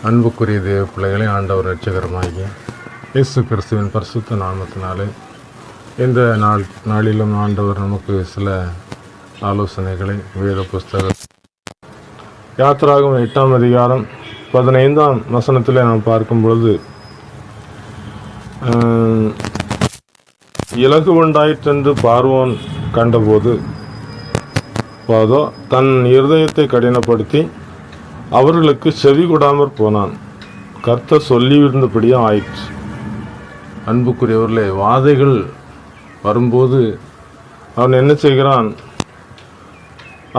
அன்புக்குரிய தேவ பிள்ளைகளை ஆண்டவர் ரட்சகரமாகிய இயேசு கிறிஸ்துவின் பரிசுத்த நாமத்தினாலே இந்த நாள் நாளிலும் ஆண்டவர் நமக்கு சில ஆலோசனைகளை வேத புஸ்தகம் யாத்திராகும் எட்டாம் அதிகாரம் பதினைந்தாம் வசனத்தில் நாம் பார்க்கும் பொழுது இலகு உண்டாயிற்றென்று பார்வோன் கண்டபோது பாதோ தன் இருதயத்தை கடினப்படுத்தி அவர்களுக்கு செவி கொடாமற் போனான். கர்த்தர் சொல்லியிருந்தபடியே ஆயிற்று. அன்புக்குரியவர்களே வாதைகள் வரும்போது அவன் என்ன செய்கிறான்?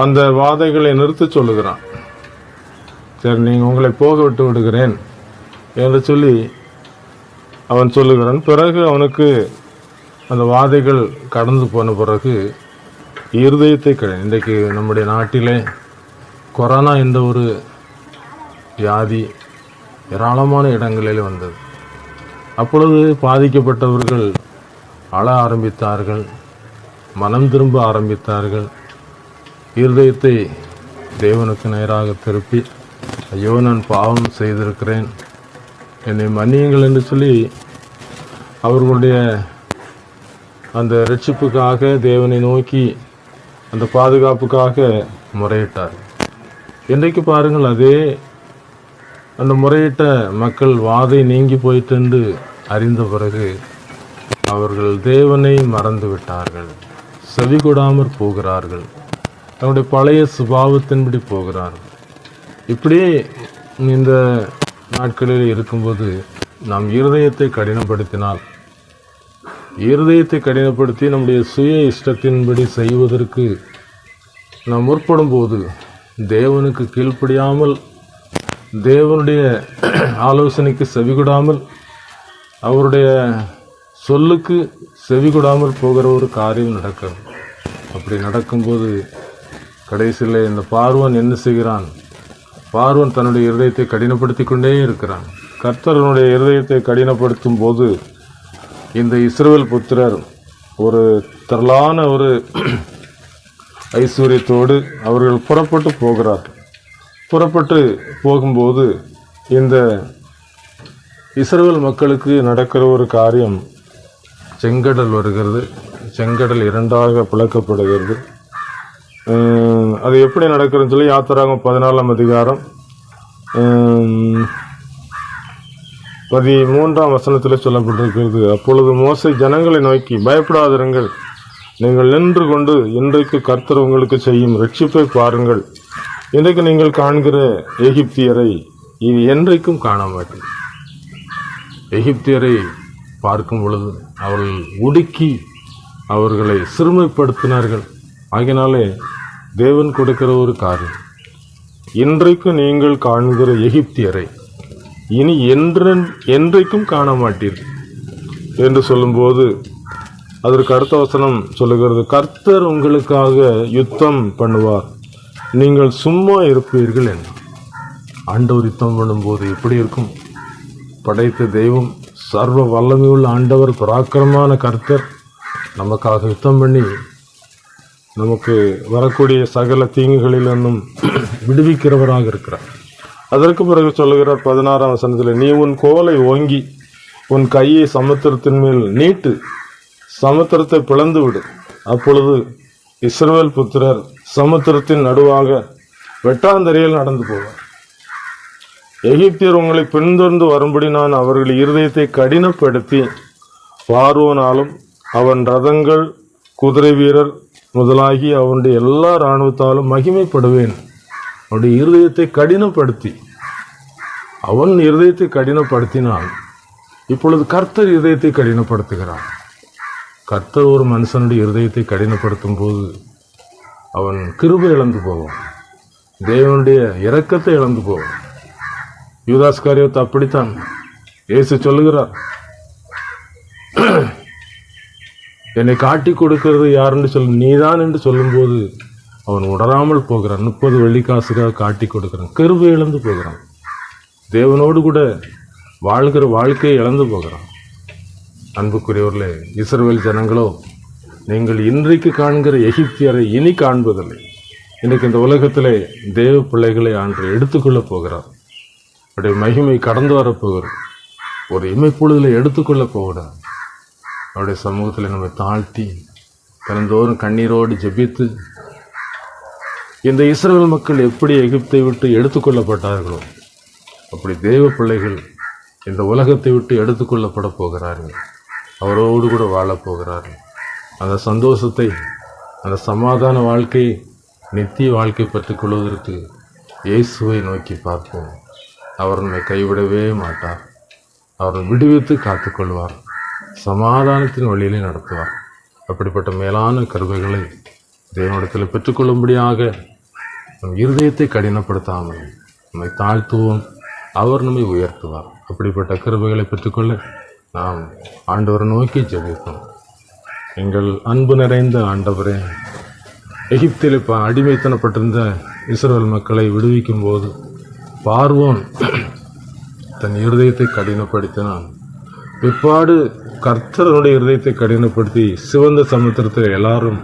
அந்த வாதைகளை நிறுத்த சொல்லுகிறான். சரி நீங்கள் உங்களை போக விட்டு விடுகிறேன் என்று சொல்லி அவன் சொல்லுகிறான். பிறகு அவனுக்கு அந்த வாதைகள் கடந்து போன பிறகு இருதயத்தை கிடையாது இன்றைக்கு நம்முடைய நாட்டிலே கொரோனா என்ற ஒரு வியாதி ஏராளமான இடங்களில் வந்தது. அப்பொழுது பாதிக்கப்பட்டவர்கள் அழ ஆரம்பித்தார்கள் மனம் திரும்ப ஆரம்பித்தார்கள். இருதயத்தை தேவனுக்கு நேராக திருப்பி ஐயோ நான் பாவம் செய்திருக்கிறேன். என்னை மன்னியுங்கள் என்று சொல்லி அவர்களுடைய அந்த ரட்சிப்புக்காக தேவனை நோக்கி அந்த பாதுகாப்புக்காக முறையிட்டார் இன்றைக்கு பாருங்கள் அதே அந்த முறையிட்ட மக்கள் வாதை நீங்கி போயிட்டென்று அறிந்த பிறகு அவர்கள் தேவனை மறந்து விட்டார்கள் செவி கொடாமற் போகிறார்கள். தன்னுடைய பழைய சுபாவத்தின்படி போகிறார்கள் இப்படியே இந்த நாட்களில் இருக்கும்போது நாம் இருதயத்தை கடினப்படுத்தினால் இருதயத்தை கடினப்படுத்தி நம்முடைய சுய இஷ்டத்தின்படி செய்வதற்கு நாம் முற்படும் போது தேவனுக்கு கீழ்ப்படியாமல் தேவனுடைய ஆலோசனைக்கு செவிகொடாமல் அவருடைய சொல்லுக்கு செவிகொடாமல் போகிற ஒரு காரியம் நடக்கிறது அப்படி நடக்கும்போது கடைசியில் இந்த பார்வன் என்ன செய்கிறான்? பார்வன் தன்னுடைய இருதயத்தை கடினப்படுத்தி கொண்டே இருக்கிறான். கர்த்தரனுடைய இருதயத்தை கடினப்படுத்தும் போது இந்த இஸ்ரவேல் புத்திரர் ஒரு திரளான ஒரு ஐஸ்வர்யத்தோடு அவர்கள் புறப்பட்டு போகிறார்கள் புறப்பட்டு போகும்போது இந்த இஸ்ரேல் மக்களுக்கு நடக்கிற ஒரு காரியம் செங்கடல் வருகிறது. செங்கடல் இரண்டாக பிளக்கப்படுகிறது அது எப்படி நடக்கிறதுன்னு சொல்லி யாத்திராகம் பதினாலாம் அதிகாரம் பதிமூன்றாம் வசனத்தில் சொல்லப்பட்டிருக்கிறது. அப்பொழுது மோசை ஜனங்களை நோக்கி பயப்படாதிருங்கள். நீங்கள் நின்று கொண்டு இன்றைக்கு கர்த்தர் உங்களுக்கு செய்யும் ரட்சிப்பை பாருங்கள். இன்றைக்கு நீங்கள் காண்கிற எகிப்தியரை இனி என்றைக்கும் காண மாட்டேன். எகிப்தியரை பார்க்கும் பொழுது அவர்கள் உடுக்கி அவர்களை சிறுமைப்படுத்தினார்கள். ஆகினாலே தேவன் கொடுக்கிற ஒரு காரியம். இன்றைக்கு நீங்கள் காண்கிற எகிப்தியரை இனி என்று என்றைக்கும் காண மாட்டீர்கள். என்று சொல்லும்போது அதற்கு அடுத்த வசனம் சொல்லுகிறது கர்த்தர் உங்களுக்காக யுத்தம் பண்ணுவார். நீங்கள் சும்மா இருப்பீர்கள் என்று. ஆண்டவர் யுத்தம் பண்ணும்போது எப்படி இருக்கும்? படைத்த தெய்வம் சர்வ வல்லமையுள்ள ஆண்டவர் பராக்கிரமான கர்த்தர். நமக்காக யுத்தம் பண்ணி நமக்கு வரக்கூடிய சகல தீங்குகளிலிருந்தும் விடுவிக்கிறவராக இருக்கிறார். அதற்கு பிறகு சொல்லுகிறார் பதினாறாம் வசனத்தில் நீ உன் கோலை ஓங்கி உன் கையை சமுத்திரத்தின் மேல் நீட்டு சமுத்திரத்தை பிளந்து விடு. அப்பொழுது இஸ்ரவேல் புத்திரர் சமுத்திரத்தின் நடுவாக வெட்டாந்தரையில் நடந்து போவார். எகிப்தியர் உங்களை பின்தொடர்ந்து வரும்படி நான் அவர்கள் இருதயத்தை கடினப்படுத்தி பார்வோனாலும் அவன் ரதங்கள் குதிரை வீரர் முதலாகி அவனுடைய எல்லா இராணுவத்தாலும் மகிமைப்படுவேன். அவனுடைய இருதயத்தை கடினப்படுத்தி அவன் இருதயத்தை கடினப்படுத்தினான் இப்பொழுது கர்த்தர் இருதயத்தை கடினப்படுத்துகிறான் கர்த்தர் ஒரு மனுஷனுடைய இருதயத்தை கடினப்படுத்தும் போது அவன் கிருபை இழந்து போவான். தேவனுடைய இரக்கத்தை இழந்து போவான். யூதாஸ் காரியத்தை அப்படித்தான் இயேசு சொல்லுகிறார். என்னை காட்டி கொடுக்கிறது யாருன்னு சொல்ல நீதான் என்று சொல்லும்போது அவன் உணராமல் போகிறான். முப்பது வெள்ளிக்காசுக்காக காட்டி கொடுக்கிறான். கருவை இழந்து போகிறான். தேவனோடு கூட வாழ்கிற வாழ்க்கையை இழந்து போகிறான். அன்புக்குரியவர்களே இஸ்ரவேல் ஜனங்களோ நீங்கள் இன்றைக்கு காண்கிற எகிப்தியரை இனி காண்பதில்லை. இன்றைக்கு இந்த உலகத்திலே தேவ பிள்ளைகளை ஆண்டு எடுத்துக்கொள்ளப் போகிறார். அவருடைய மகிமை கடந்து வரப்போகிறது ஒரு இமைப்பொழுதில் எடுத்துக்கொள்ளப் போகிறார். அவருடைய சமூகத்தில் நம்ம தாழ்த்தி தினந்தோறும் கண்ணீரோடு ஜெபித்து இந்த இஸ்ரேல் மக்கள் எப்படி எகிப்தை விட்டு எடுத்துக்கொள்ளப்பட்டார்களோ அப்படி தேவ பிள்ளைகள் இந்த உலகத்தை விட்டு எடுத்துக்கொள்ளப்பட போகிறார்கள். அவரோடு கூட வாழப் போகிறார்கள். அந்த சந்தோஷத்தை அந்த சமாதான வாழ்க்கை நித்திய வாழ்க்கை பெற்றுக்கொள்வதற்கு இயேசுவை நோக்கி பார்ப்போம். அவர் நம்மை கைவிடவே மாட்டார். அவர் விடுவித்து காத்துக்கொள்வார். சமாதானத்தின் வழியிலே நடத்துவார். அப்படிப்பட்ட மேலான கருவைகளை தேவனிடத்தில் பெற்றுக்கொள்ளும்படியாக நம் இருதயத்தை கடினப்படுத்தாமல் நம்மை தாழ்த்துவோம். அவர் நம்மை உயர்த்துவார். அப்படிப்பட்ட கருவைகளை பெற்றுக்கொள்ள நாம் ஆண்டவரை நோக்கி ஜெபிப்போம். எங்கள் அன்பு நிறைந்த ஆண்டவரே எகிப்தில் இப்போ அடிமைத்தனப்பட்டிருந்த இஸ்ரேல் மக்களை விடுவிக்கும் போது பார்வோன் தன் இருதயத்தை கடினப்படுத்தினான். பிற்பாடு கர்த்தருடைய இருதயத்தை கடினப்படுத்தி சிவந்த சமுத்திரத்தில் எல்லாரும்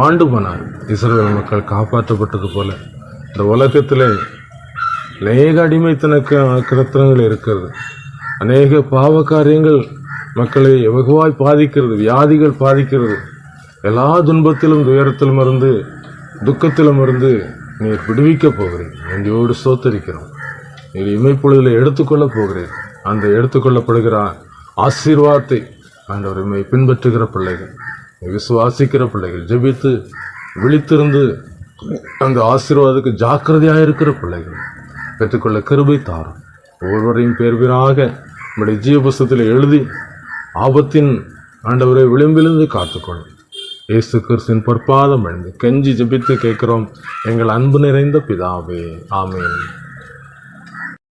மாண்டு போனார். இஸ்ரேல் மக்கள் காப்பாற்றப்பட்டது போல இந்த உலகத்தில் அநேக அடிமைத்தனக்க கிரத்தனங்கள் இருக்கிறது. அநேக பாவ காரியங்கள் மக்களை வெகுவாய் பாதிக்கிறது வியாதிகள் பாதிக்கிறது. எல்லா துன்பத்திலும் துயரத்திலும் இருந்து துக்கத்திலும் இருந்து நீர் விடுவிக்கப் போகிறேன். நெஞ்சோடு சோத்தரிக்கிறோம் நீர் இமைப்பொழுதில் எடுத்துக்கொள்ளப் போகிறேன். அந்த எடுத்துக்கொள்ளப்படுகிற ஆசீர்வாதத்தை ஆண்டவர் இமை பின்பற்றுகிற பிள்ளைகள் விசுவாசிக்கிற பிள்ளைகள் ஜெபித்து விழித்திருந்து அந்த ஆசீர்வாதத்துக்கு ஜாக்கிரதையாக இருக்கிற பிள்ளைகள் பெற்றுக்கொள்ள கருபை தாரும். ஒவ்வொருவரையும் பேர் பேராக நம்முடைய ஜீவ எழுதி ஆபத்தின் ஆண்டவரை விளிம்பிலிருந்து காத்துக்கொள்ளும் இயேசு கிறிஸ்தின் பொற்பாதம் அணிந்து கெஞ்சி ஜெபித்து கேட்கிறோம். எங்கள் அன்பு நிறைந்த பிதாவே ஆமேன்.